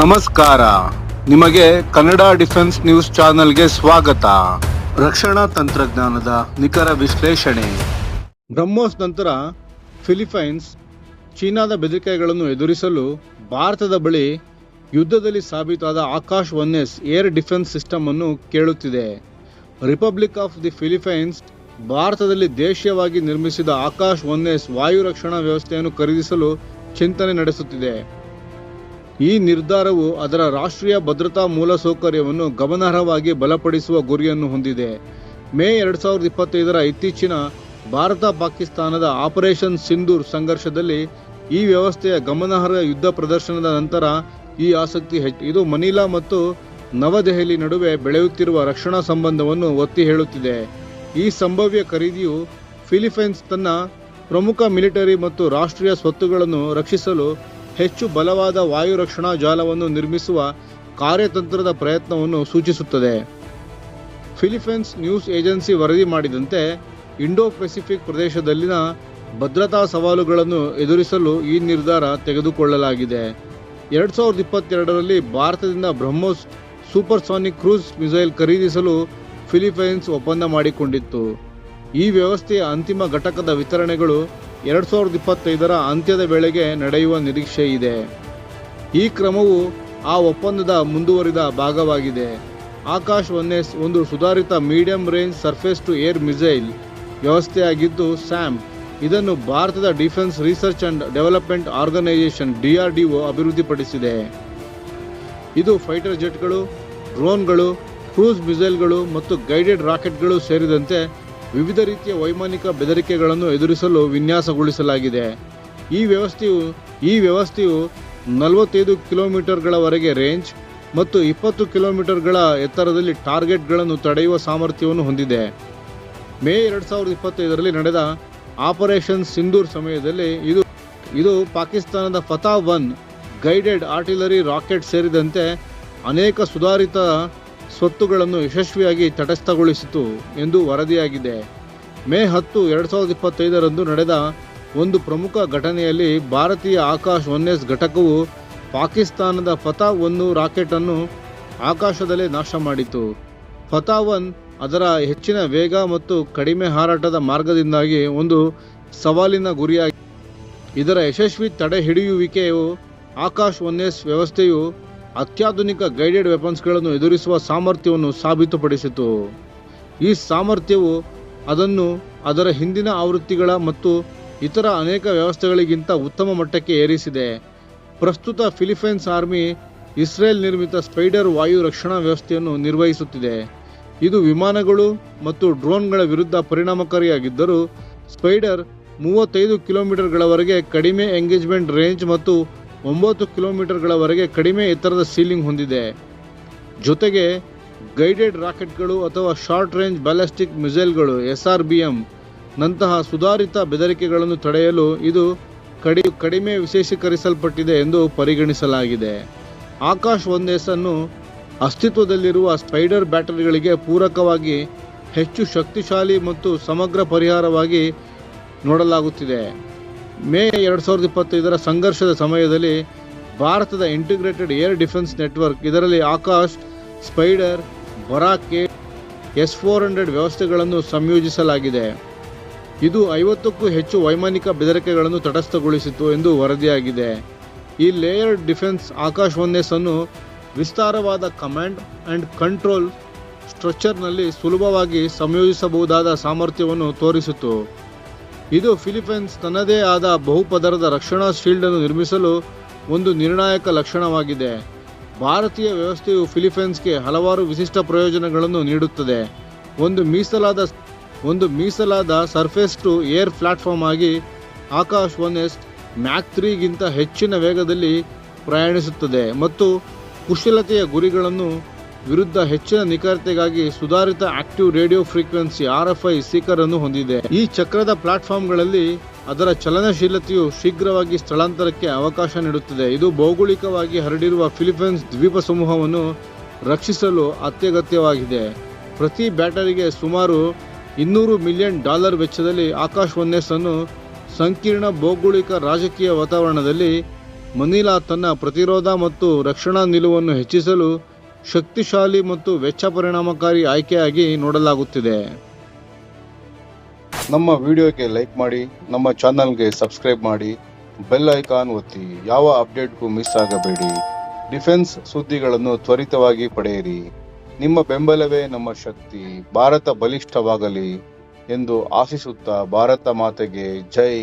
ನಮಸ್ಕಾರ. ನಿಮಗೆ Kannada defence news ಚಾನೆಲ್ಗೆ ಸ್ವಾಗತ. ರಕ್ಷಣಾ ತಂತ್ರಜ್ಞಾನದ ನಿಖರ ವಿಶ್ಲೇಷಣೆ. ಬ್ರಹ್ಮೋಸ್ ನಂತರ ಫಿಲಿಪೈನ್ಸ್, ಚೀನಾದ ಬೆದರಿಕೆಗಳನ್ನು ಎದುರಿಸಲು ಭಾರತದ ಬಳಿ ಯುದ್ಧದಲ್ಲಿ ಸಾಬೀತಾದ Akash one S air defence system ಅನ್ನು ಕೇಳುತ್ತಿದೆ. ರಿಪಬ್ಲಿಕ್ ಆಫ್ ದಿ ಫಿಲಿಪೈನ್ಸ್ ಭಾರತದಲ್ಲಿ ದೇಶೀಯವಾಗಿ ನಿರ್ಮಿಸಿದ ಆಕಾಶ್ ಒನ್ ಎಸ್ ವಾಯು ರಕ್ಷಣಾ ವ್ಯವಸ್ಥೆಯನ್ನು ಖರೀದಿಸಲು ಚಿಂತನೆ ನಡೆಸುತ್ತಿದೆ. ಈ ನಿರ್ಧಾರವು ಅದರ ರಾಷ್ಟ್ರೀಯ ಭದ್ರತಾ ಮೂಲಸೌಕರ್ಯವನ್ನು ಗಮನಾರ್ಹವಾಗಿ ಬಲಪಡಿಸುವ ಗುರಿಯನ್ನು ಹೊಂದಿದೆ. ಮೇ ಎರಡು ಸಾವಿರದ ಇಪ್ಪತ್ತೈದರ ಇತ್ತೀಚಿನ ಭಾರತ ಪಾಕಿಸ್ತಾನದ ಆಪರೇಷನ್ ಸಿಂಧೂರ್ ಸಂಘರ್ಷದಲ್ಲಿ ಈ ವ್ಯವಸ್ಥೆಯ ಗಮನಾರ್ಹ ಯುದ್ಧ ಪ್ರದರ್ಶನದ ನಂತರ ಈ ಆಸಕ್ತಿ ಹೆಚ್ಚು. ಇದು ಮನಿಲಾ ಮತ್ತು ನವದೆಹಲಿ ನಡುವೆ ಬೆಳೆಯುತ್ತಿರುವ ರಕ್ಷಣಾ ಸಂಬಂಧವನ್ನು ಒತ್ತಿ ಹೇಳುತ್ತಿದೆ. ಈ ಸಂಭವ್ಯ ಖರೀದಿಯು ಫಿಲಿಪೈನ್ಸ್ ತನ್ನ ಪ್ರಮುಖ ಮಿಲಿಟರಿ ಮತ್ತು ರಾಷ್ಟ್ರೀಯ ಸ್ವತ್ತುಗಳನ್ನು ರಕ್ಷಿಸಲು ಹೆಚ್ಚು ಬಲವಾದ ವಾಯು ರಕ್ಷಣಾ ಜಾಲವನ್ನು ನಿರ್ಮಿಸುವ ಕಾರ್ಯತಂತ್ರದ ಪ್ರಯತ್ನವನ್ನು ಸೂಚಿಸುತ್ತದೆ. ಫಿಲಿಪೈನ್ಸ್ ನ್ಯೂಸ್ ಏಜೆನ್ಸಿ ವರದಿ ಮಾಡಿದಂತೆ ಇಂಡೋ ಪೆಸಿಫಿಕ್ ಪ್ರದೇಶದಲ್ಲಿನ ಭದ್ರತಾ ಸವಾಲುಗಳನ್ನು ಎದುರಿಸಲು ಈ ನಿರ್ಧಾರ ತೆಗೆದುಕೊಳ್ಳಲಾಗಿದೆ. ಎರಡು ಸಾವಿರದ ಇಪ್ಪತ್ತೆರಡರಲ್ಲಿ ಭಾರತದಿಂದ ಬ್ರಹ್ಮೋಸ್ ಸೂಪರ್ಸಾನಿಕ್ ಕ್ರೂಸ್ ಮಿಸೈಲ್ ಖರೀದಿಸಲು ಫಿಲಿಪೈನ್ಸ್ ಒಪ್ಪಂದ ಮಾಡಿಕೊಂಡಿತ್ತು. ಈ ವ್ಯವಸ್ಥೆಯ ಅಂತಿಮ ಘಟಕದ ವಿತರಣೆಗಳು ಎರಡ್ ಸಾವಿರದ ಇಪ್ಪತ್ತೈದರ ಅಂತ್ಯದ ವೇಳೆಗೆ ನಡೆಯುವ ನಿರೀಕ್ಷೆ ಇದೆ. ಈ ಕ್ರಮವು ಆ ಒಪ್ಪಂದದ ಮುಂದುವರಿದ ಭಾಗವಾಗಿದೆ. ಆಕಾಶ್ ಒನ್ ಎಸ್ ಒಂದು ಸುಧಾರಿತ medium range surface to air missile ವ್ಯವಸ್ಥೆಯಾಗಿದ್ದು ಸ್ಯಾಮ್. ಇದನ್ನು ಭಾರತದ defence research and development organisation DRDO ಅಭಿವೃದ್ಧಿಪಡಿಸಿದೆ. ಇದು ಫೈಟರ್ ಜೆಟ್ಗಳು, ಡ್ರೋನ್ಗಳು, ಕ್ರೂಸ್ ಮಿಸೈಲ್ಗಳು ಮತ್ತು ಗೈಡೆಡ್ ರಾಕೆಟ್ಗಳು ಸೇರಿದಂತೆ ವಿವಿಧ ರೀತಿಯ ವೈಮಾನಿಕ ಬೆದರಿಕೆಗಳನ್ನು ಎದುರಿಸಲು ವಿನ್ಯಾಸಗೊಳಿಸಲಾಗಿದೆ. ಈ ವ್ಯವಸ್ಥೆಯು ಈ ವ್ಯವಸ್ಥೆಯು ನಲವತ್ತೈದು ಕಿಲೋಮೀಟರ್ಗಳವರೆಗೆ ರೇಂಜ್ ಮತ್ತು ಇಪ್ಪತ್ತು ಕಿಲೋಮೀಟರ್ಗಳ ಎತ್ತರದಲ್ಲಿ ಟಾರ್ಗೆಟ್ಗಳನ್ನು ತಡೆಯುವ ಸಾಮರ್ಥ್ಯವನ್ನು ಹೊಂದಿದೆ. ಮೇ ಎರಡು ಸಾವಿರದ ಇಪ್ಪತ್ತೈದರಲ್ಲಿ ನಡೆದ ಆಪರೇಷನ್ ಸಿಂಧೂರ್ ಸಮಯದಲ್ಲಿ ಇದು ಇದು ಪಾಕಿಸ್ತಾನದ Fatah one guided artillery rocket ಸೇರಿದಂತೆ ಅನೇಕ ಸುಧಾರಿತ ಸ್ವತ್ತುಗಳನ್ನು ಯಶಸ್ವಿಯಾಗಿ ತಟಸ್ಥಗೊಳಿಸಿತು ಎಂದು ವರದಿಯಾಗಿದೆ. ಮೇ ಹತ್ತು, ಎರಡು ಸಾವಿರದ ಇಪ್ಪತ್ತೈದರಂದು ನಡೆದ ಒಂದು ಪ್ರಮುಖ ಘಟನೆಯಲ್ಲಿ ಭಾರತೀಯ ಆಕಾಶ್ ಒನ್ ಎಸ್ ಘಟಕವು ಪಾಕಿಸ್ತಾನದ ಫತಾ ಒಂದು ರಾಕೆಟನ್ನು ಆಕಾಶದಲ್ಲೇ ನಾಶ ಮಾಡಿತು. ಫತಾ ಒನ್ ಅದರ ಹೆಚ್ಚಿನ ವೇಗ ಮತ್ತು ಕಡಿಮೆ ಹಾರಾಟದ ಮಾರ್ಗದಿಂದಾಗಿ ಒಂದು ಸವಾಲಿನ ಗುರಿಯಾಗಿ ಇದರ ಯಶಸ್ವಿ ತಡೆ ಹಿಡಿಯುವಿಕೆಯು ಆಕಾಶ್ ಒನ್ ಎಸ್ ವ್ಯವಸ್ಥೆಯು ಅತ್ಯಾಧುನಿಕ ಗೈಡೆಡ್ ವೆಪನ್ಸ್ಗಳನ್ನು ಎದುರಿಸುವ ಸಾಮರ್ಥ್ಯವನ್ನು ಸಾಬೀತುಪಡಿಸಿತು. ಈ ಸಾಮರ್ಥ್ಯವು ಅದನ್ನು ಅದರ ಹಿಂದಿನ ಆವೃತ್ತಿಗಳ ಮತ್ತು ಇತರ ಅನೇಕ ವ್ಯವಸ್ಥೆಗಳಿಗಿಂತ ಉತ್ತಮ ಮಟ್ಟಕ್ಕೆ ಏರಿಸಿದೆ. ಪ್ರಸ್ತುತ ಫಿಲಿಪೈನ್ಸ್ ಆರ್ಮಿ ಇಸ್ರೇಲ್ ನಿರ್ಮಿತ ಸ್ಪೈಡರ್ ವಾಯು ರಕ್ಷಣಾ ವ್ಯವಸ್ಥೆಯನ್ನು ನಿರ್ವಹಿಸುತ್ತಿದೆ. ಇದು ವಿಮಾನಗಳು ಮತ್ತು ಡ್ರೋನ್ಗಳ ವಿರುದ್ಧ ಪರಿಣಾಮಕಾರಿಯಾಗಿದ್ದರೂ, ಸ್ಪೈಡರ್ ಮೂವತ್ತೈದು ಕಿಲೋಮೀಟರ್ಗಳವರೆಗೆ ಕಡಿಮೆ ಎಂಗೇಜ್ಮೆಂಟ್ ರೇಂಜ್ ಮತ್ತು ಒಂಬತ್ತು ಕಿಲೋಮೀಟರ್ಗಳವರೆಗೆ ಕಡಿಮೆ ಎತ್ತರದ ಸೀಲಿಂಗ್ ಹೊಂದಿದೆ. ಜೊತೆಗೆ ಗೈಡೆಡ್ ರಾಕೆಟ್ಗಳು ಅಥವಾ ಶಾರ್ಟ್ ರೇಂಜ್ ಬ್ಯಾಲಿಸ್ಟಿಕ್ ಮಿಸೈಲ್ಗಳು ಎಸ್ ಆರ್ ಬಿ ಎಂ ನಂತಹ ಸುಧಾರಿತ ಬೆದರಿಕೆಗಳನ್ನು ತಡೆಯಲು ಇದು ಕಡಿ, ಕಡಿಮೆ ವಿಶೇಷೀಕರಿಸಲ್ಪಟ್ಟಿದೆ ಎಂದು ಪರಿಗಣಿಸಲಾಗಿದೆ. ಆಕಾಶ್ ಒನ್ ಅಸ್ತಿತ್ವದಲ್ಲಿರುವ ಸ್ಪೈಡರ್ ಬ್ಯಾಟರಿಗಳಿಗೆ ಪೂರಕವಾಗಿ ಹೆಚ್ಚು ಶಕ್ತಿಶಾಲಿ ಮತ್ತು ಸಮಗ್ರ ಪರಿಹಾರವಾಗಿ ನೋಡಲಾಗುತ್ತಿದೆ. ಮೇ ಎರಡು ಸಾವಿರದ ಇಪ್ಪತ್ತೈದರ ಸಂಘರ್ಷದ ಸಮಯದಲ್ಲಿ ಭಾರತದ ಇಂಟಿಗ್ರೇಟೆಡ್ ಏರ್ ಡಿಫೆನ್ಸ್ ನೆಟ್ವರ್ಕ್ ಇದರಲ್ಲಿ Akash, spider, Barak S four hundred ವ್ಯವಸ್ಥೆಗಳನ್ನು ಸಂಯೋಜಿಸಲಾಗಿದೆ. ಇದು ಐವತ್ತಕ್ಕೂ ಹೆಚ್ಚು ವೈಮಾನಿಕ ಬೆದರಿಕೆಗಳನ್ನು ತಟಸ್ಥಗೊಳಿಸಿತು ಎಂದು ವರದಿಯಾಗಿದೆ. ಈ layer defence Akash one S ಅನ್ನು ವಿಸ್ತಾರವಾದ ಕಮಾಂಡ್ ಆ್ಯಂಡ್ ಕಂಟ್ರೋಲ್ ಸ್ಟ್ರಕ್ಚರ್ನಲ್ಲಿ ಸುಲಭವಾಗಿ ಸಂಯೋಜಿಸಬಹುದಾದ ಸಾಮರ್ಥ್ಯವನ್ನು ತೋರಿಸಿತು ಇದು ಫಿಲಿಪೈನ್ಸ್ ತನ್ನದೇ ಆದ ಬಹುಪದರದ ರಕ್ಷಣಾ ಶೀಲ್ಡ್ ಅನ್ನು ನಿರ್ಮಿಸಲು ಒಂದು ನಿರ್ಣಾಯಕ ಲಕ್ಷಣವಾಗಿದೆ. ಭಾರತೀಯ ವ್ಯವಸ್ಥೆಯು ಫಿಲಿಪೈನ್ಸ್ಗೆ ಹಲವಾರು ವಿಶಿಷ್ಟ ಪ್ರಯೋಜನಗಳನ್ನು ನೀಡುತ್ತದೆ. ಒಂದು ಮೀಸಲಾದ ಒಂದು ಮೀಸಲಾದ ಸರ್ಫೇಸ್ ಟು ಏರ್ ಪ್ಲಾಟ್ಫಾರ್ಮ್ ಆಗಿ ಆಕಾಶ್ ಒನ್ ಎಸ್ ಮ್ಯಾಕ್ ತ್ರೀಗಿಂತ ಹೆಚ್ಚಿನ ವೇಗದಲ್ಲಿ ಪ್ರಯಾಣಿಸುತ್ತದೆ ಮತ್ತು ಕುಶಲತೆಯ ಗುರಿಗಳನ್ನು ವಿರುದ್ಧ ಹೆಚ್ಚಿನ ನಿಖರತೆಗಾಗಿ ಸುಧಾರಿತ active radio frequency R F I speaker ಅನ್ನು ಹೊಂದಿದೆ. ಈ ಚಕ್ರದ ಪ್ಲಾಟ್ಫಾರ್ಮ್ಗಳಲ್ಲಿ ಅದರ ಚಲನಶೀಲತೆಯು ಶೀಘ್ರವಾಗಿ ಸ್ಥಳಾಂತರಕ್ಕೆ ಅವಕಾಶ ನೀಡುತ್ತದೆ. ಇದು ಭೌಗೋಳಿಕವಾಗಿ ಹರಡಿರುವ ಫಿಲಿಪೈನ್ಸ್ ದ್ವೀಪ ಸಮೂಹವನ್ನು ರಕ್ಷಿಸಲು ಅತ್ಯಗತ್ಯವಾಗಿದೆ. ಪ್ರತಿ ಬ್ಯಾಟರಿಗೆ ಸುಮಾರು ಇನ್ನೂರು ಮಿಲಿಯನ್ ಡಾಲರ್ ವೆಚ್ಚದಲ್ಲಿ ಆಕಾಶ್ ಒನ್ ಎಸ್ ಅನ್ನು ಸಂಕೀರ್ಣ ಭೌಗೋಳಿಕ ರಾಜಕೀಯ ವಾತಾವರಣದಲ್ಲಿ ಮನೀಲಾ ತನ್ನ ಪ್ರತಿರೋಧ ಮತ್ತು ರಕ್ಷಣಾ ನಿಲುವನ್ನು ಹೆಚ್ಚಿಸಲು ಶಕ್ತಿಶಾಲಿ ಮತ್ತು ವೆಚ್ಚ ಪರಿಣಾಮಕಾರಿ ಆಯ್ಕೆಯಾಗಿ ನೋಡಲಾಗುತ್ತಿದೆ. ನಮ್ಮ ವಿಡಿಯೋಗೆ ಲೈಕ್ ಮಾಡಿ, ನಮ್ಮ ಚಾನಲ್ಗೆ ಸಬ್ಸ್ಕ್ರೈಬ್ ಮಾಡಿ, ಬೆಲ್ ಐಕಾನ್ ಒತ್ತಿ, ಯಾವ ಅಪ್ಡೇಟ್ಗೂ ಮಿಸ್ ಆಗಬೇಡಿ. ಡಿಫೆನ್ಸ್ ಸುದ್ದಿಗಳನ್ನು ತ್ವರಿತವಾಗಿ ಪಡೆಯಿರಿ. ನಿಮ್ಮ ಬೆಂಬಲವೇ ನಮ್ಮ ಶಕ್ತಿ. ಭಾರತ ಬಲಿಷ್ಠವಾಗಲಿ ಎಂದು ಆಶಿಸುತ್ತಾ ಭಾರತ ಮಾತೆಗೆ ಜೈ.